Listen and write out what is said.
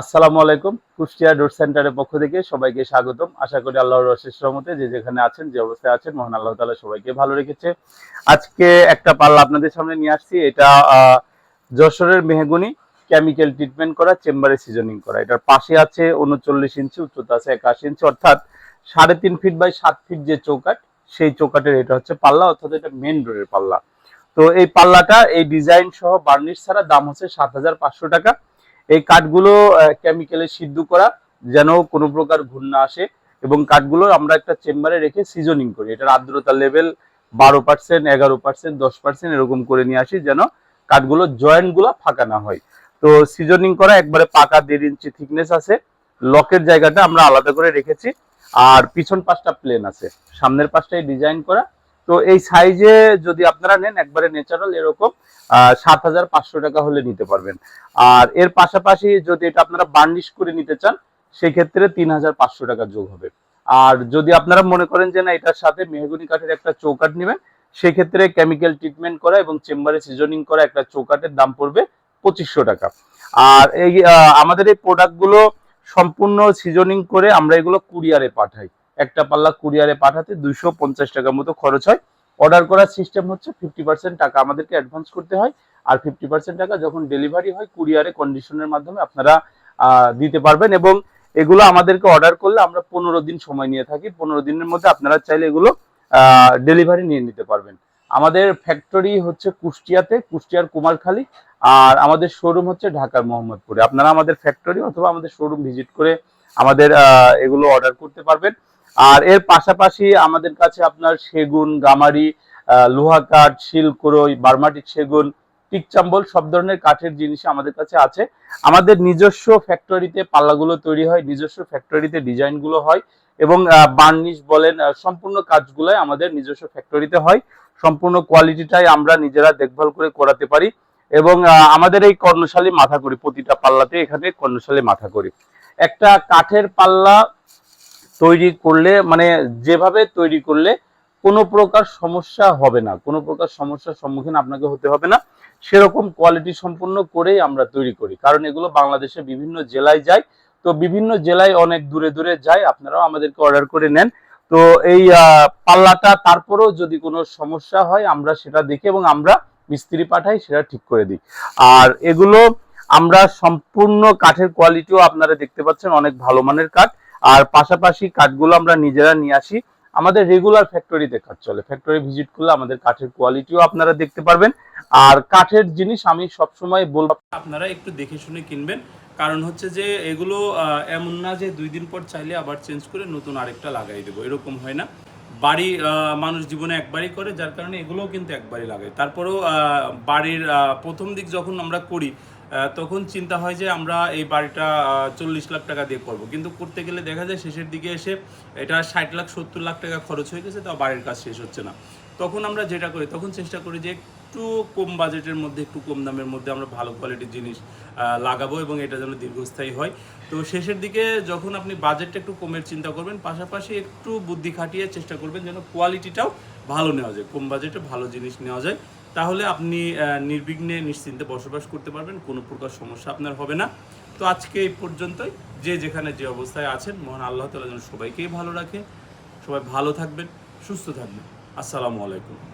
আসসালামু আলাইকুম, কুষ্টিয়া ডোর সেন্টারের পক্ষ থেকে সবাইকে স্বাগতম। আশা করি আল্লাহর অশেষ রহমতে যে যেখানে আছেন, যে অবস্থায় আছেন, মহান আল্লাহ তাআলা সবাইকে ভালো রেখেছে। আজকে একটা পাল্লা আপনাদের সামনে নিয়ে আসছি, এটা যশোরের মেহগুনি কেমিক্যাল ট্রিটমেন্ট করা, চেম্বারে সিজনিং করা। এটার পাশে আছে উনচল্লিশ ইঞ্চি, উচ্চতা আছে একাশি ইঞ্চি, অর্থাৎ সাড়ে তিন ফিট বাই সাত ফিট যে চৌকাট সেই চৌকাটের এটা হচ্ছে পাল্লা, অর্থাৎ এটা মেন ডোরের পাল্লা। তো এই পাল্লাটা, এই ডিজাইন সহ বার্নিশ ছাড়া দাম হচ্ছে সাত হাজার পাঁচশো টাকা। এই কাঠগুলো কেমিক্যালে সিদ্ধ করা যেন কোনো প্রকার ঘূর্ণ না আসে এবং কাঠগুলো আমরা একটা চেম্বারে রেখে সিজনিং করি। এটার আর্দ্রতা লেভেল বারো পার্সেন্ট এগারো পার্সেন্ট দশ পার্সেন্ট এরকম করে নিয়ে আসি যেন কাঠগুলো জয়েন্টগুলো ফাঁকা না হয়। তো সিজনিং করা একবারে পাকা দেড় ইঞ্চি থিকনেস আছে। লকের জায়গাটা আমরা আলাদা করে রেখেছি। আর পিছন পাশটা প্লেন আছে। সামনের পাশটাই ডিজাইন করা। তো এই সাইজে যদি আপনারা নেন, একবারে ন্যাচারাল এরকম সাত হাজার পাঁচশো টাকা হলে নিতে পারবেন। আর এর পাশাপাশি যদি এটা আপনারা বার্নিশ করে নিতে চান, সেক্ষেত্রে তিন হাজার পাঁচশো টাকা যোগ হবে। আর যদি আপনারা মনে করেন যে না, এটার সাথে মেহগুনি কাঠের একটা চৌকাট নেবেন, সেক্ষেত্রে কেমিক্যাল ট্রিটমেন্ট করা এবং চেম্বারে সিজনিং করা একটা চৌকাটের দাম পড়বে পঁচিশশো টাকা। আর এই আমাদের এই প্রোডাক্টগুলো সম্পূর্ণ সিজনিং করে আমরা এগুলো কুরিয়ারে পাঠাই। একটা পাল্লা কুরিয়ারে পাঠাতে দুইশো পঞ্চাশ টাকার মতো খরচ হয়। অর্ডার করার সিস্টেম হচ্ছে ফিফটি পার্সেন্ট টাকা আমাদেরকে অ্যাডভান্স করতে হয় আর ফিফটি পার্সেন্ট টাকা যখন ডেলিভারি হয়, কুরিয়ারে কন্ডিশনের মাধ্যমে আপনারা দিতে পারবেন এবং এগুলো আমাদেরকে অর্ডার করলে আমরা পনেরো দিন সময় নিয়ে থাকি। পনেরো দিনের মধ্যে আপনারা চাইলে এগুলো ডেলিভারি নিয়ে নিতে পারবেন। আমাদের ফ্যাক্টরি হচ্ছে কুষ্টিয়াতে, কুষ্টিয়ার কুমারখালী আর আমাদের শোরুম হচ্ছে ঢাকার মোহাম্মদপুরে। আপনারা আমাদের ফ্যাক্টরি অথবা আমাদের শোরুম ভিজিট করে আমাদের এগুলো অর্ডার করতে পারবেন। আর এর পাশাপাশি আমাদের কাছে আপনার সেগুন, গামারি লোহা কাঠ শিলকরই বার্মাটিক সেগুন, টিকচাম্বল সব ধরনের কাঠের জিনিস আমাদের কাছে আছে। আমাদের নিজস্ব ফ্যাক্টরিতে পাল্লাগুলো তৈরি হয়, নিজস্ব ফ্যাক্টরিতে ডিজাইনগুলো হয় এবং বার্নিশ বলেন সম্পূর্ণ কাজগুলোই আমাদের নিজস্ব ফ্যাক্টরিতে হয়। সম্পূর্ণ কোয়ালিটিটাই আমরা নিজেরা দেখভাল করে করাতে পারি এবং আমাদের এই কর্ণশালী মাথা করি প্রতিটা পাল্লাতে এখানে কর্ণশালী মাথা করি একটা কাঠের পাল্লা তৈরি করলে মানে যেভাবে তৈরি করলে কোনো প্রকার সমস্যা হবে না, কোনো প্রকার সমস্যার সম্মুখীন আপনাকে হতে হবে না। সেরকম কোয়ালিটি সম্পূর্ণ করেই আমরা তৈরি করি। কারণ এগুলো বাংলাদেশে বিভিন্ন জেলায় যায়। তো বিভিন্ন জেলায় অনেক দূরে দূরে যায়, আপনারাও আমাদেরকে অর্ডার করে নেন। তো এই পাল্লাটা তারপরেও যদি কোনো সমস্যা হয়, আমরা সেটা দেখি এবং আমরা মিস্ত্রি পাঠাই, সেটা ঠিক করে দিই। আর এগুলো আমরা সম্পূর্ণ কাঠের কোয়ালিটিও আপনারা দেখতে পাচ্ছেন, অনেক ভালো মানের কাঠ। আর পাশাপাশি কাঠগুলো আমরা নিজেরা নিয়ে আসি। আমাদের রেগুলার ফ্যাক্টরিতে কাজ চলে। ফ্যাক্টরি ভিজিট করলে আমাদের কাঠের কোয়ালিটিও আপনারা দেখতে পারবেন। আর কাঠের জিনিস আমি সবসময় বলব আপনারা একটু দেখে শুনে কিনবেন। কারণ হচ্ছে যে এগুলো এমন না যে দুই দিন পর চাইলে আবার চেঞ্জ করে নতুন আরেকটা লাগাই দেবো। এরকম হয় না। বাড়ি মানুষ জীবনে একবারই করে, যার কারণে এগুলোও কিন্তু একবারই লাগে তারপরেও বাড়ির প্রথম দিক যখন আমরা করি তখন চিন্তা হয় যে আমরা এই বাড়িটা চল্লিশ লাখ টাকা দিয়ে করব। কিন্তু করতে গেলে দেখা যায় শেষের দিকে এসে এটা ষাট লাখ, সত্তর লাখ টাকা খরচ হয়ে গেছে, তাও বাড়ির কাজ শেষ হচ্ছে না। তখন আমরা যেটা করি, তখন চেষ্টা করি যে একটু কম বাজেটের মধ্যে, একটু কম দামের মধ্যে আমরা ভালো কোয়ালিটির জিনিস লাগাবো এবং এটা যেন দীর্ঘস্থায়ী হয়। তো শেষের দিকে যখন আপনি বাজেটটা একটু কমের চিন্তা করবেন, পাশাপাশি একটু বুদ্ধি খাটিয়ে চেষ্টা করবেন যেন কোয়ালিটিটাও ভালো নেওয়া যায়, কম বাজেটে ভালো জিনিস নেওয়া যায়। তাহলে আপনি নির্বিঘ্নে নিশ্চিন্তে বসবাস করতে পারবেন, কোনো প্রকার সমস্যা আপনার হবে না। তো আজকে এই পর্যন্তই। যে যেখানে যে অবস্থায় আছেন, মহান আল্লাহ তালা যেন সবাইকেই ভালো রাখে। সবাই ভালো থাকবেন, সুস্থ থাকবেন। আসসালামু আলাইকুম।